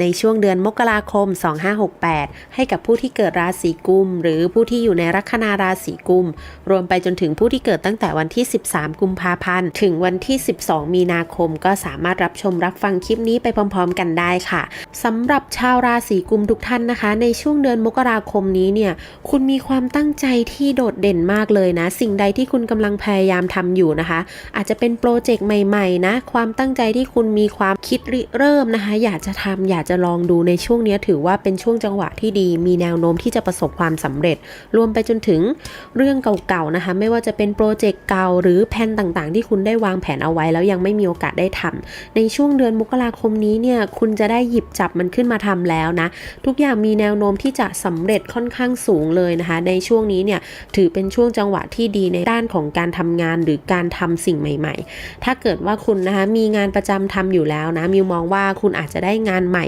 ในช่วงเดือนมกราคม 2568 ให้กับผู้ที่เกิดราศีกุม หรือผู้ที่อยู่ในลัคนาราศีกุม รวมไปจนถึงผู้ที่เกิดตั้งแต่วันที่ 13 กุมภาพันธ์ ถึงวันที่ 12 มีนาคม ก็สามารถรับชมรับฟังคลิปนี้ไปพร้อม ๆ กันได้ค่ะสำหรับชาวราศีกุมทุกท่านนะคะ ในช่วงเดือนมกราคมนี้เนี่ยคุณมีความตั้งใจที่โดดเด่นมากเลยนะ สิ่งใดที่คุณกำลังพยายามทำอยู่นะคะ อาจจะเป็นโปรเจกต์ใหม่ๆนะความตั้งใจที่คุณมีความคิดริเริ่มนะคะ อยากจะทำอยากจะลองดูในช่วงนี้ถือว่าเป็นช่วงจังหวะที่ดี มีแนวโน้มที่จะประสบความสำเร็จ รวมไปจนถึงเรื่องเก่าๆนะคะ ไม่ว่าจะเป็นโปรเจกต์เก่าหรือแผนต่างๆ ที่คุณได้วางแผนเอาไว้แล้วยังไม่มีโอกาสได้ทำในช่วงเดือนมกราคมนี้เนี่ยคุณจะได้หยิบจับมันขึ้นมาทำแล้วนะ ทุกอย่างมีแนวโน้มที่จะสำเร็จค่อนข้างสูงเลยนะคะ ในช่วงนี้เนี่ยถือเป็นช่วงจังหวะที่ดีในด้านของการทำงานหรือการทำสิ่งใหม่ ๆ ถ้าเกิดว่าคุณนะคะมีงานประจำทำอยู่แล้วนะมิวมองว่าคุณอาจจะได้งานใหม่